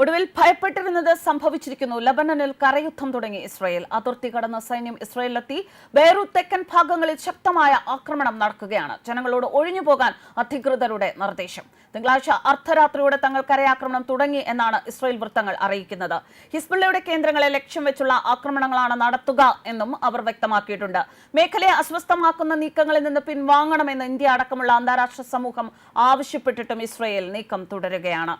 ഒടുവിൽ ഭയപ്പെട്ടിരുന്നത് സംഭവിച്ചിരിക്കുന്നു. ലബനനിൽ കരയുദ്ധം തുടങ്ങി ഇസ്രായേൽ. അതിർത്തി കടന്ന സൈന്യം ഇസ്രായേലിലെത്തി. ബെയ്റൂത്ത് തെക്കൻ ഭാഗങ്ങളിൽ ശക്തമായ ആക്രമണം നടക്കുകയാണ്. ജനങ്ങളോട് ഒഴിഞ്ഞു പോകാൻ അധികൃതരുടെ നിർദ്ദേശം. തിങ്കളാഴ്ച അർദ്ധരാത്രിയോടെ തങ്ങൾ കരയാക്രമണം തുടങ്ങി എന്നാണ് ഇസ്രായേൽ വൃത്തങ്ങൾ അറിയിക്കുന്നത്. ഹിസ്ബുള്ളയുടെ കേന്ദ്രങ്ങളെ ലക്ഷ്യം വെച്ചുള്ള ആക്രമണങ്ങളാണ് നടത്തുക എന്നും അവർ വ്യക്തമാക്കിയിട്ടുണ്ട്. മേഖലയെ അസ്വസ്ഥമാക്കുന്ന നീക്കങ്ങളിൽ നിന്ന് പിൻവാങ്ങണമെന്ന് ഇന്ത്യ അടക്കമുള്ള അന്താരാഷ്ട്ര സമൂഹം ആവശ്യപ്പെട്ടിട്ടും ഇസ്രായേൽ നീക്കം തുടരുകയാണ്.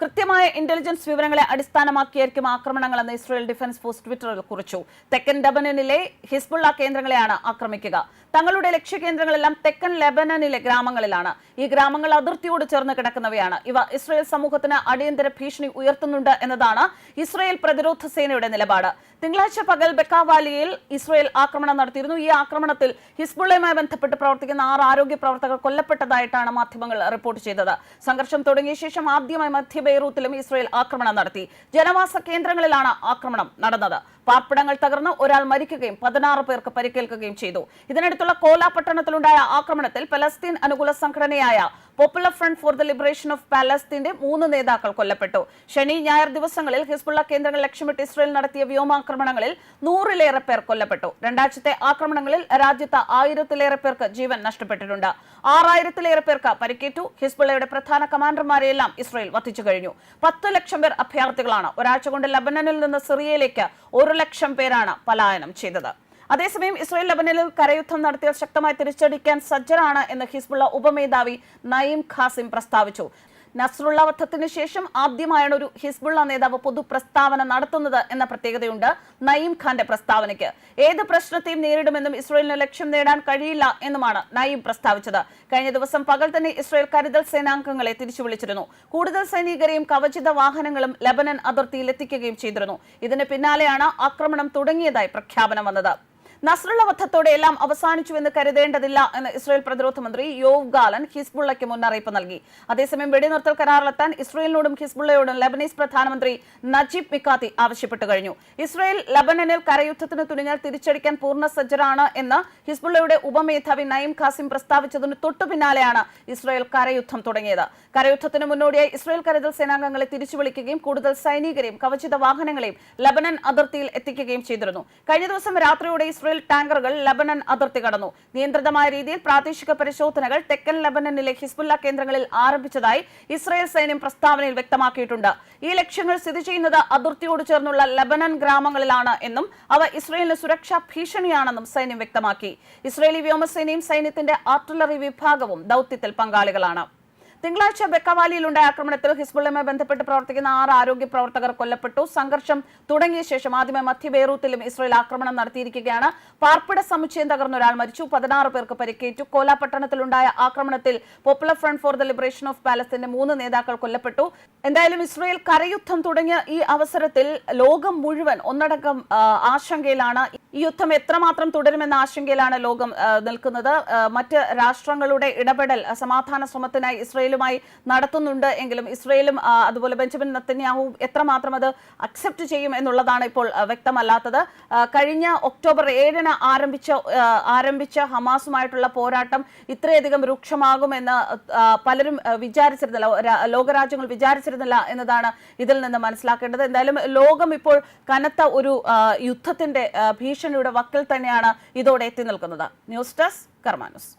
കൃത്യമായ ഇന്റലിജൻസ് വിവരങ്ങളെ അടിസ്ഥാനമാക്കിയായിരിക്കും ആക്രമണങ്ങളെന്ന് ഇസ്രയേൽ ഡിഫൻസ് ഫോഴ്സ് ട്വിറ്ററിൽ കുറിച്ചു. തെക്കൻ ലബനനിലെ ഹിസ്ബുള്ള കേന്ദ്രങ്ങളെയാണ് ആക്രമിക്കുക. തങ്ങളുടെ ലക്ഷ്യകേന്ദ്രങ്ങളെല്ലാം തെക്കൻ ലെബനനിലെ ഗ്രാമങ്ങളിലാണ്. ഈ ഗ്രാമങ്ങൾ അതിർത്തിയോട് ചേർന്ന് കിടക്കുന്നവയാണ്. ഇവ ഇസ്രയേൽ സമൂഹത്തിന് അടിയന്തര ഭീഷണി ഉയർത്തുന്നുണ്ട് എന്നതാണ് ഇസ്രയേൽ പ്രതിരോധ സേനയുടെ നിലപാട്. തിങ്കളാഴ്ച പകൽ ബെക്കാവാലിയിൽ ഇസ്രയേൽ ആക്രമണം നടത്തിയിരുന്നു. ഈ ആക്രമണത്തിൽ ഹിസ്ബുള്ളയുമായി ബന്ധപ്പെട്ട് പ്രവർത്തിക്കുന്ന ആറ് ആരോഗ്യ പ്രവർത്തകർ കൊല്ലപ്പെട്ടതായിട്ടാണ് മാധ്യമങ്ങൾ റിപ്പോർട്ട് ചെയ്തത്. സംഘർഷം തുടങ്ങിയ ശേഷം ആദ്യമായി മധ്യ ബെയ്റൂത്തിലും ഇസ്രയേൽ ആക്രമണം നടത്തി. ജനവാസ കേന്ദ്രങ്ങളിലാണ് ആക്രമണം നടന്നത്. പാർപ്പിടങ്ങൾ തകർന്ന് ഒരാൾ മരിക്കുകയും പതിനാറ് പേർക്ക് പരിക്കേൽക്കുകയും ചെയ്തു. ഇതിനടുത്തുള്ള കോലാ പട്ടണത്തിലുണ്ടായ ആക്രമണത്തിൽ പലസ്തീൻ അനുകൂല സംഘടനയായ Popular Front for the Liberation of പാലസ്തീന്റെ മൂന്ന് നേതാക്കൾ കൊല്ലപ്പെട്ടു. ശനി ഞായർ ദിവസങ്ങളിൽ ഹിസ്ബുള്ള കേന്ദ്രങ്ങൾ ലക്ഷ്യമിട്ട് ഇസ്രയേൽ നടത്തിയ വ്യോമാക്രമണങ്ങളിൽ നൂറിലേറെ പേർ കൊല്ലപ്പെട്ടു. രണ്ടാഴ്ചത്തെ ആക്രമണങ്ങളിൽ രാജ്യത്ത് ആയിരത്തിലേറെ പേർക്ക് ജീവൻ നഷ്ടപ്പെട്ടിട്ടുണ്ട്. ആറായിരത്തിലേറെ പേർക്ക് പരിക്കേറ്റു. ഹിസ്ബുള്ളയുടെ പ്രധാന കമാൻഡർമാരെയെല്ലാം ഇസ്രയേൽ വധിച്ചു കഴിഞ്ഞു. പത്ത് ലക്ഷം പേർ അഭയാർത്ഥികളാണ്. ഒരാഴ്ച കൊണ്ട് ലബനനിൽ നിന്ന് സിറിയയിലേക്ക് ഒരു ലക്ഷം പേരാണ് പലായനം ചെയ്തത്. അതേസമയം ഇസ്രായേൽ ലബനനിൽ കരയുദ്ധം നടത്തിയാൽ ശക്തമായി തിരിച്ചടിക്കാൻ സജ്ജരാണ് എന്ന് ഹിസ്ബുള്ള ഉപമേധാവി നയീം ഖാസിം പ്രസ്താവിച്ചു. നസ്രുള്ള വധത്തിന് ശേഷം ആദ്യമായാണ് ഒരു ഹിസ്ബുള്ള നേതാവ് പൊതു പ്രസ്താവന നടത്തുന്നത് എന്ന പ്രത്യേകതയുണ്ട് നയീം ഖാന്റെ പ്രസ്താവനയ്ക്ക്. ഏത് പ്രശ്നത്തെയും നേരിടുമെന്നും ഇസ്രയേലിന് ലക്ഷ്യം നേടാൻ കഴിയില്ല എന്നുമാണ് നയീം പ്രസ്താവിച്ചത്. കഴിഞ്ഞ ദിവസം പകൽ തന്നെ ഇസ്രയേൽ കരുതൽ സേനാംഗങ്ങളെ തിരിച്ചു വിളിച്ചിരുന്നു കൂടുതൽ സൈനികരെയും കവചിത വാഹനങ്ങളും ലബനൻ അതിർത്തിയിൽ എത്തിക്കുകയും ചെയ്തിരുന്നു. ഇതിന് പിന്നാലെയാണ് ആക്രമണം തുടങ്ങിയതായി പ്രഖ്യാപനം വന്നത്. നസ്രുള്ള വധത്തോടെ എല്ലാം അവസാനിച്ചുവെന്ന് കരുതേണ്ടതില്ല എന്ന് ഇസ്രായേൽ പ്രതിരോധ മന്ത്രി യോവ് ഗാലൻ ഹിസ്ബുള്ളയ്ക്ക് മുന്നറിയിപ്പ് നൽകി. അതേസമയം വെടിനിർത്തൽ കരാറിലെത്താൻ ഇസ്രായേലിനോടും ഹിസ്ബുള്ളയോടും ലബനീസ് പ്രധാനമന്ത്രി നജീബ് മിക്കാത്തി ആവശ്യപ്പെട്ടു കഴിഞ്ഞു. ഇസ്രായേൽ ലബനനിൽ കരയുദ്ധത്തിന് തുനിഞ്ഞാൽ തിരിച്ചടിക്കാൻ പൂർണ സജ്ജരാണ് എന്ന് ഹിസ്ബുള്ളയുടെ ഉപമേധാവി നയിം ഖാസിം പ്രസ്താവിച്ചതിന് തൊട്ടു പിന്നാലെയാണ് ഇസ്രായേൽ കരയുദ്ധം തുടങ്ങിയത്. കരയുദ്ധത്തിന് മുന്നോടിയായി ഇസ്രായേൽ കരുതൽ സേനാംഗങ്ങളെ തിരിച്ചു വിളിക്കുകയും കൂടുതൽ സൈനികരെയും കവചിത വാഹനങ്ങളെയും ലബനൻ അതിർത്തിയിൽ എത്തിക്കുകയും ചെയ്തിരുന്നു. കഴിഞ്ഞ ദിവസം രാത്രിയോടെ ടാങ്കറുകൾ ലബനൻ അതിർത്തി കടന്നു. നിയന്ത്രിതമായ രീതിയിൽ പ്രാദേശിക പരിശോധനകൾ തെക്കൻ ലബനനിലെ ഹിസ്ബുല്ല കേന്ദ്രങ്ങളിൽ ആരംഭിച്ചതായി ഇസ്രായേൽ സൈന്യം പ്രസ്താവനയിൽ വ്യക്തമാക്കിയിട്ടുണ്ട്. ഈ ലക്ഷ്യങ്ങൾ സ്ഥിതി ചെയ്യുന്നത് അതിർത്തിയോട് ചേർന്നുള്ള ലബനൻ ഗ്രാമങ്ങളിലാണ് എന്നും അവ ഇസ്രായേലിന് സുരക്ഷാ ഭീഷണിയാണെന്നും സൈന്യം വ്യക്തമാക്കി. ഇസ്രയേലി വ്യോമസേനയും സൈന്യത്തിന്റെ ആർട്ടിലറി വിഭാഗവും ദൌത്യത്തിൽ പങ്കാളികളാണ്. തിങ്കളാഴ്ച ബെക്കവാലിയിലുണ്ടായ ആക്രമണത്തിൽ ഹിസ്ബുള്ളയുമായി ബന്ധപ്പെട്ട് പ്രവർത്തിക്കുന്ന ആറ് ആരോഗ്യ പ്രവർത്തകർ കൊല്ലപ്പെട്ടു. സംഘർഷം തുടങ്ങിയ ശേഷം ആദ്യമേ മധ്യ ബെയ്റൂത്തിലും ഇസ്രായേൽ ആക്രമണം നടത്തിയിരിക്കുകയാണ്. പാർപ്പിട സമുച്ചയം തകർന്ന ഒരാൾ മരിച്ചു. പതിനാറ് പേർക്ക് പരിക്കേറ്റു. കോല പട്ടണത്തിലുണ്ടായ ആക്രമണത്തിൽ Popular Front for the Liberation of പാലസ്തീന്റെ മൂന്ന് നേതാക്കൾ കൊല്ലപ്പെട്ടു. എന്തായാലും ഇസ്രായേൽ കരയുദ്ധം തുടങ്ങിയ ഈ അവസരത്തിൽ ലോകം മുഴുവൻ ഒന്നടങ്കം ആശങ്കയിലാണ്. ഈ യുദ്ധം എത്രമാത്രം തുടരുമെന്ന ആശങ്കയിലാണ് ലോകം നിൽക്കുന്നത്. മറ്റ് രാഷ്ട്രങ്ങളുടെ ഇടപെടൽ സമാധാന ശ്രമത്തിനായി ഇസ്രയേലുമായി നടത്തുന്നുണ്ട് എങ്കിലും ഇസ്രയേലും അതുപോലെ ബെഞ്ചമിൻ നത്തന്യാഹുവും എത്രമാത്രം അത് അക്സെപ്റ്റ് ചെയ്യും എന്നുള്ളതാണ് ഇപ്പോൾ വ്യക്തമല്ലാത്തത്. കഴിഞ്ഞ ഒക്ടോബർ ഏഴിന് ആരംഭിച്ച ആരംഭിച്ച ഹമാസുമായിട്ടുള്ള പോരാട്ടം ഇത്രയധികം രൂക്ഷമാകുമെന്ന് പലരും വിചാരിച്ചിരുന്നില്ല. ലോകരാജ്യങ്ങൾ വിചാരിച്ചിരുന്നില്ല എന്നതാണ് ഇതിൽ നിന്ന് മനസ്സിലാക്കേണ്ടത്. എന്തായാലും ലോകം ഇപ്പോൾ കനത്ത ഒരു യുദ്ധത്തിന്റെ ആ, ഭീഷണിയുടെ വക്കിൽ തന്നെയാണ് ഇതോടെ എത്തി നിൽക്കുന്നത്. News desk കർമാനുസ്